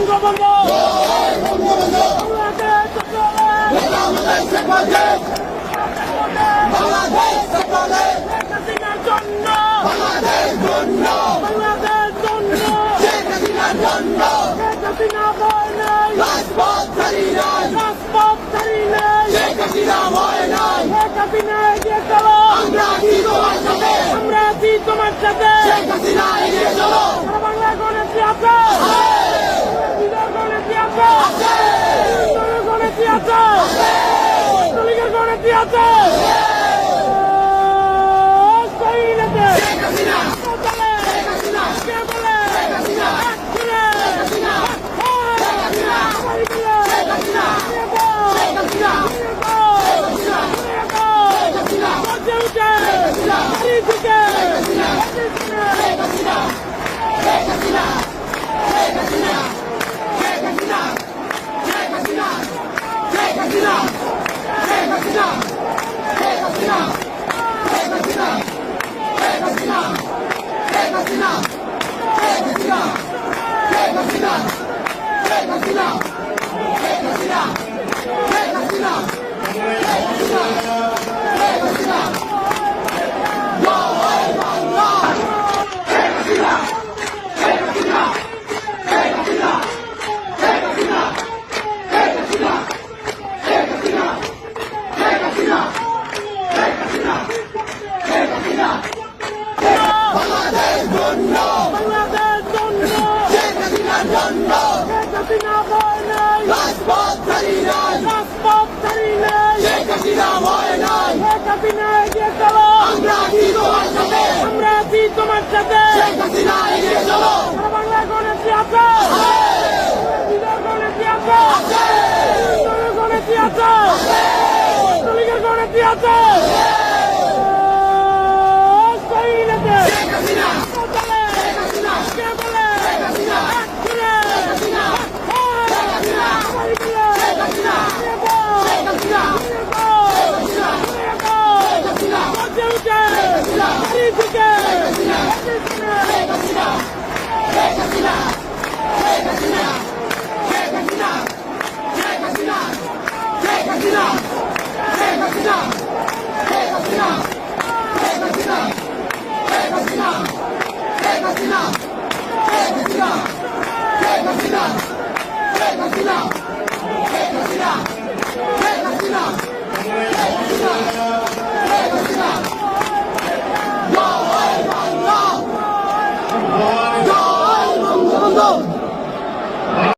বঙ্গবন্ধু! আমরা আছি তোমার সাথে। শেখ হাসিনা এগিয়ে আছে। ছাত্রলীগের গণনেত্রী আছে হাসিনা ভয় নাই রাজপথ ছাড়ি নাই রাজপথ ছাড়ি নাই শেখ হাসিনা ভয় নাই শেখ হাসিনা এগিয়ে চলো আমরা আছি তোমার সাথে আমরা আছি তোমার সাথে শেখ হাসিনা এগিয়ে চলো বাংলা গণেশী আছে গণেশী আছে গণেশী আছে গণেশী আছে 고